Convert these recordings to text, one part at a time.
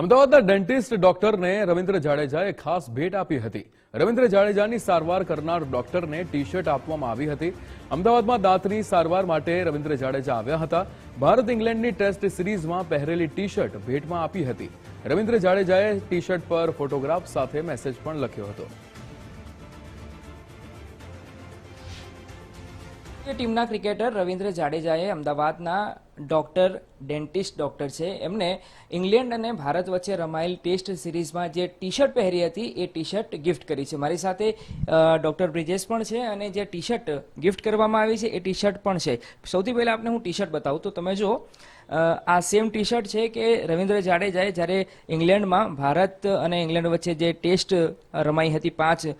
અમદાવાદના ડેન્ટિસ્ટ ડોક્ટરને રવિન્દ્ર જાડેજાએ ખાસ ભેટ આપી હતી. રવિન્દ્ર જાડેજાની સારવાર કરનાર ડોક્ટરને ટી શર્ટ આપવામાં આવી હતી. અમદાવાદમાં દાંતની સારવાર માટે રવિન્દ્ર જાડેજા આવ્યા હતા. ભારત ઇંગ્લેન્ડની ટેસ્ટ સિરીઝમાં પહેરેલી ટી શર્ટ ભેટમાં આપી હતી. રવિન્દ્ર જાડેજાએ ટી શર્ટ પર ફોટોગ્રાફ સાથે મેસેજ પણ લખ્યો હતો. ભારતીય ટીમના ક્રિકેટર રવિન્દ્ર જાડેજાએ અમદાવાદના ડોક્ટર, ડેન્ટિસ્ટ ડોક્ટર છે. એમને ઇંગ્લેન્ડ અને ભારત વચ્ચે રમાયેલ ટેસ્ટ સિરીઝમાં જે ટી શર્ટ પહેરી હતી, એ ટી શર્ટ ગિફ્ટ કરી છે. મારી સાથે ડોક્ટર બ્રિજેશ પણ છે અને જે ટી શર્ટ ગિફ્ટ કરવામાં આવી છે, એ ટી શર્ટ પણ છે. સૌથી પહેલાં આપને હું ટી શર્ટ બતાવું. તો તમે જો આ સેમ ટી શર્ટ છે કે રવિન્દ્ર જાડેજાએ જ્યારે ઇંગ્લેન્ડમાં ભારત અને ઇંગ્લેન્ડ વચ્ચે જે ટેસ્ટ રમાઈ હતી પાંચ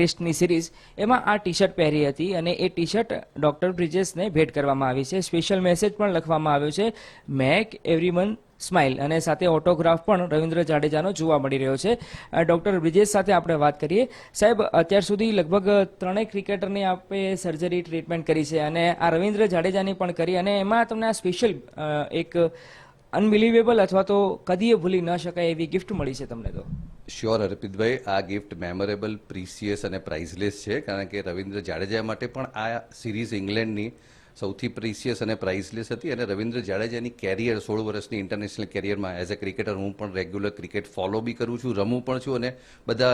ટેસ્ટની સિરીઝ, એમાં આ ટી શર્ટ પહેરી હતી અને એ ટી શર્ટ ડૉક્ટર બ્રિજેશને ભેટ કરવામાં આવી છે. સ્પેશિયલ મેસેજ પણ લખવામાં આવ્યો છે, મેક એવરીવન સ્માઇલ. અને સાથે ઓટોગ્રાફ પણ રવિન્દ્ર જાડેજાનો જોવા મળી રહ્યો છે. ડૉક્ટર બ્રિજેશ સાથે આપણે વાત કરીએ. સાહેબ, અત્યાર સુધી લગભગ ત્રણેય ક્રિકેટરની આપણે સર્જરી ટ્રીટમેન્ટ કરી છે અને આ રવિન્દ્ર જાડેજાની પણ કરી અને એમાં તમને આ સ્પેશિયલ એક અનબિલિવેબલ અથવા તો કદીએ ભૂલી ન શકાય એવી ગિફ્ટ મળી છે તમને તો? શ્યોર અર્પિતભાઈ, આ ગિફ્ટ મેમોરેબલ પ્રીસિયસ અને પ્રાઇઝલેસ છે. કારણ કે રવિન્દ્ર જાડેજા માટે પણ આ સિરીઝ ઇંગ્લેન્ડની સૌથી પ્રિસિયસ અને પ્રાઇઝલેસ હતી અને રવિન્દ્ર જાડેજાની કેરિયર સોળ વર્ષની ઇન્ટરનેશનલ કેરિયરમાં એઝ અ ક્રિકેટર હું પણ રેગ્યુલર ક્રિકેટ ફોલો બી કરું છું રમું પણ છું અને બધા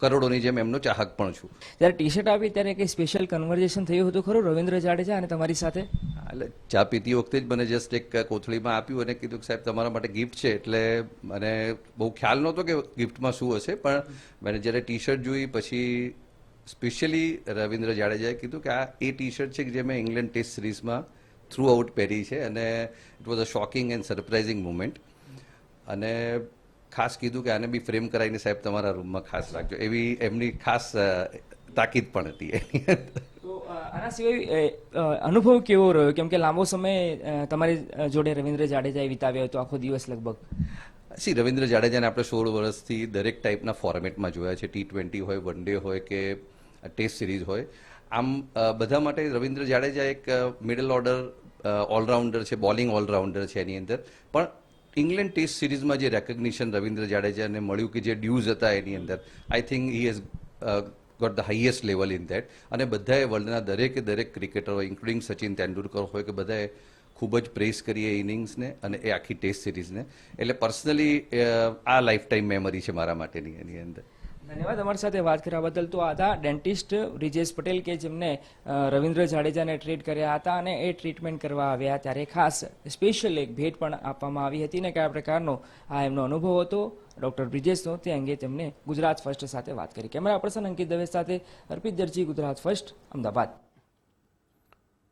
કરોડોની જેમ એમનો ચાહક પણ છું. જ્યારે ટી શર્ટ આપી ત્યારે કંઈ સ્પેશિયલ કન્વર્ઝેશન થયું હતું ખરું રવિન્દ્ર જાડેજા અને તમારી સાથે? એટલે ચા પીતી વખતે જ મને જસ્ટ એક કોથળીમાં આપ્યું અને કીધું કે સાહેબ તમારા માટે ગિફ્ટ છે એટલે મને બહુ ખ્યાલ નહોતો કે ગિફ્ટમાં શું હશે પણ મેં જ્યારે ટી શર્ટ જોઈ પછી સ્પેશિયલી રવિન્દ્ર જાડેજાએ કીધું કે આ એ ટી શર્ટ છે કે જે મેં ઇંગ્લેન્ડ ટેસ્ટ સિરીઝમાં થ્રુ આઉટ પહેરી છે અને it was a shocking and surprising moment અને ખાસ કીધું કે આને બી ફ્રેમ કરાવીને સાહેબ તમારા રૂમમાં ખાસ રાખજો. એવી એમની ખાસ તાકીદ પણ હતી એની આના સિવાય અનુભવ કેવો રહ્યો? કેમ કે લાંબો સમય તમારી જોડે રવિન્દ્ર જાડેજાએ વિતાવ્યો હતો આખો દિવસ લગભગ. સી રવિન્દ્ર જાડેજાને આપણે સોળ વર્ષથી દરેક ટાઈપના ફોર્મેટમાં જોયા છે. ટી ટ્વેન્ટી હોય વન ડે હોય કે ટેસ્ટ સિરીઝ હોય. આમ બધા માટે રવિન્દ્ર જાડેજા એક મિડલ ઓર્ડર ઓલરાઉન્ડર છે બોલિંગ ઓલરાઉન્ડર છે એની અંદર. પણ ઇંગ્લેન્ડ ટેસ્ટ સિરીઝમાં જે રેકગ્નિશન રવિન્દ્ર જાડેજાને મળ્યું કે જે ડ્યુઝ હતા એની અંદર I think he has got the highest level in that અને બધાએ વર્લ્ડના દરેકે દરેક ક્રિકેટરો ઇન્ક્લુડિંગ સચિન તેંડુલકર હોય, કે બધાએ ખૂબ જ પ્રેસ કરીએ ઇનિંગ્સને અને એ આખી ટેસ્ટ સિરીઝને. એટલે પર્સનલી આ લાઈફ ટાઈમ મેમરી છે મારા માટેની એની અંદર. ધન્યવાદ. અમારી સાથે વાત કરવા બદલ તો હતા ડેન્ટિસ્ટ બ્રિજેશ પટેલ કે જેમને રવિન્દ્ર જાડેજાને ટ્રીટ કર્યા હતા અને એ ટ્રીટમેન્ટ કરવા આવ્યા ત્યારે ખાસ સ્પેશિયલ એક ભેટ પણ આપવામાં આવી હતી ને કયા પ્રકારનો આ એમનો અનુભવ હતો, ડૉક્ટર બ્રિજેશનો તે અંગે તેમને ગુજરાત ફર્સ્ટ સાથે વાત કરી. કેમેરા પર્સન અંકિત દવે સાથે અર્પિત દરજી, ગુજરાત ફર્સ્ટ, અમદાવાદ.